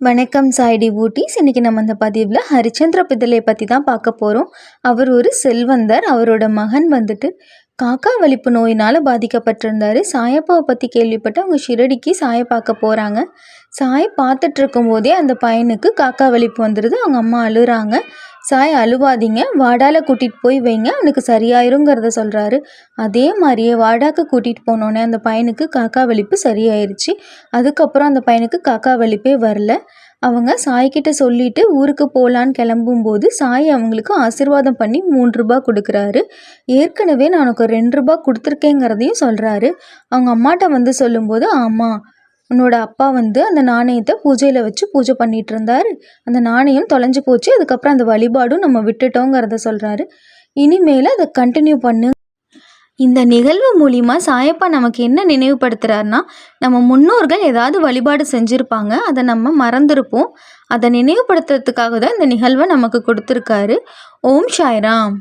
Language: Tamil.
வணக்கம் சாய்டி ஊட்டிஸ் இன்றைக்கி நம்ம இந்த பதிவில் ஹரிச்சந்திர பிதலை பற்றி தான் பார்க்க போகிறோம் அவர் ஒரு செல்வந்தர். அவரோட மகன் வந்துட்டு காக்கா வலிப்பு நோயினால் பாதிக்கப்பட்டிருந்தார். சாயப்பாவை பற்றி கேள்விப்பட்டு அவங்க ஷிரடிக்கு சாய பார்க்க போகிறாங்க சாயை பார்த்துட்ருக்கும் போதே அந்த பையனுக்கு காக்கா வலிப்பு வந்துடுது அவங்க அம்மா அழுகிறாங்க சாய் அழுவாதீங்க. வாடால கூட்டிகிட்டு போய் வைங்க. அவனுக்கு சரியாயிருங்கிறத சொல்கிறாரு அதே மாதிரியே வாடாக்கு கூட்டிகிட்டு போனோடனே அந்த பையனுக்கு காக்கா வலிப்பு சரியாயிருச்சு. அதுக்கப்புறம் அந்த பையனுக்கு காக்கா வலிப்பே வரல. அவங்க சாய்கிட்ட சொல்லிட்டு ஊருக்கு போகலான்னு கிளம்பும்போது சாய் அவங்களுக்கு ஆசீர்வாதம் பண்ணி மூன்று ரூபா கொடுக்குறாரு. ஏற்கனவே நான் உனக்கு ரெண்டு ரூபா கொடுத்துருக்கேங்கிறதையும் சொல்கிறாரு அவங்க அம்மாட்ட வந்து சொல்லும்போது ஆமாம் உன்னோட அப்பா வந்து அந்த நாணயத்தை பூஜையில் வச்சு பூஜை பண்ணிட்டு இருந்தார் அந்த நாணயம் தொலைஞ்சு போச்சு. அதுக்கப்புறம் அந்த வழிபாடும் நம்ம விட்டுட்டோங்கிறத சொல்கிறாரு இனிமேல் அதை கண்டினியூ பண்ணு. இந்த நிகழ்வு மூலிமா சாயப்பா நமக்கு என்ன நினைவுபடுத்துகிறாருன்னா நம்ம முன்னோர்கள் ஏதாவது வழிபாடு செஞ்சுருப்பாங்க. அதை நம்ம மறந்துருப்போம். அதை நினைவுபடுத்துறதுக்காக தான் இந்த நிகழ்வை நமக்கு கொடுத்துருக்காரு. ஓம் சாய்ராம்.